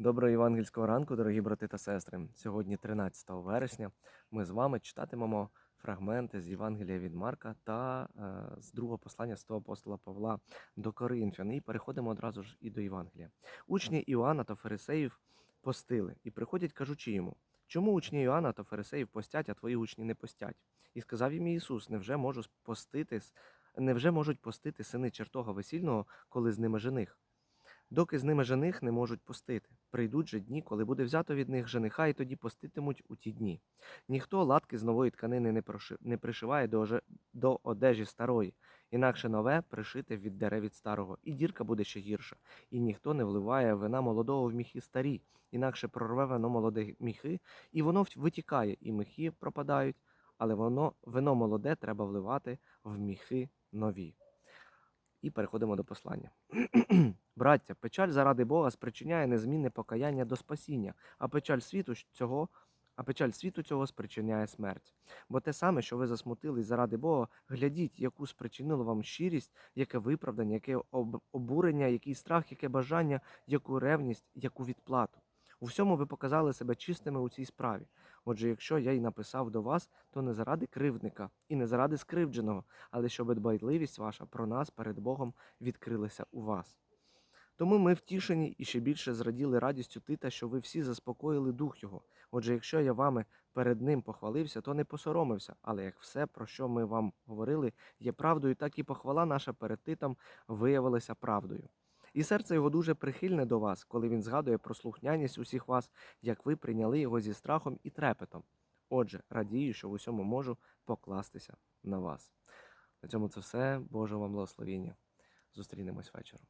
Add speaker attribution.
Speaker 1: Доброго євангельського ранку, дорогі брати та сестри. Сьогодні, 13 вересня, ми з вами читатимемо фрагменти з Євангелія від Марка та е, з другого послання святого апостола Павла до Коринфян. І переходимо одразу ж і до Євангелія. Учні Іоанна та Фарисеїв постили і приходять, кажучи йому: Чому учні Іоанна та Фарисеїв постять, а твої учні не постять? І сказав їм Ісус: Невже можу поститись, невже можуть постити сини чертога весільного, коли з ними жених? Доки з ними жених не можуть постити. Прийдуть же дні, коли буде взято від них жениха, і тоді поститимуть у ті дні. Ніхто латки з нової тканини не, проши... не пришиває до, оже... до одежі старої, інакше нове пришите віддере від старого, і дірка буде ще гірша. І ніхто не вливає вина молодого в міхи старі, інакше прорве вино молоде міхи, і воно витікає, і міхи пропадають, але воно вино молоде треба вливати в міхи нові. І переходимо до послання. Браття, печаль заради Бога спричиняє незмінне покаяння до спасіння, а печаль світу цього, а печаль світу цього спричиняє смерть. Бо те саме, що ви засмутились заради Бога, глядіть, яку спричинило вам щирість, яке виправдання, яке об- обурення, який страх, яке бажання, яку ревність, яку відплату. У всьому ви показали себе чистими у цій справі. Отже, якщо я й написав до вас, то не заради кривдника і не заради скривдженого, але щоб дбайливість ваша про нас перед Богом відкрилася у вас. Тому ми втішені і ще більше зраділи радістю Тита, що ви всі заспокоїли дух його. Отже, якщо я вами перед ним похвалився, то не посоромився. Але як все, про що ми вам говорили, є правдою, так і похвала наша перед Титом виявилася правдою. І серце його дуже прихильне до вас, коли він згадує про слухняність усіх вас, як ви прийняли його зі страхом і трепетом. Отже, радію, що в усьому можу покластися на вас. На цьому це все. Божого вам благословіння. Зустрінемось вечором.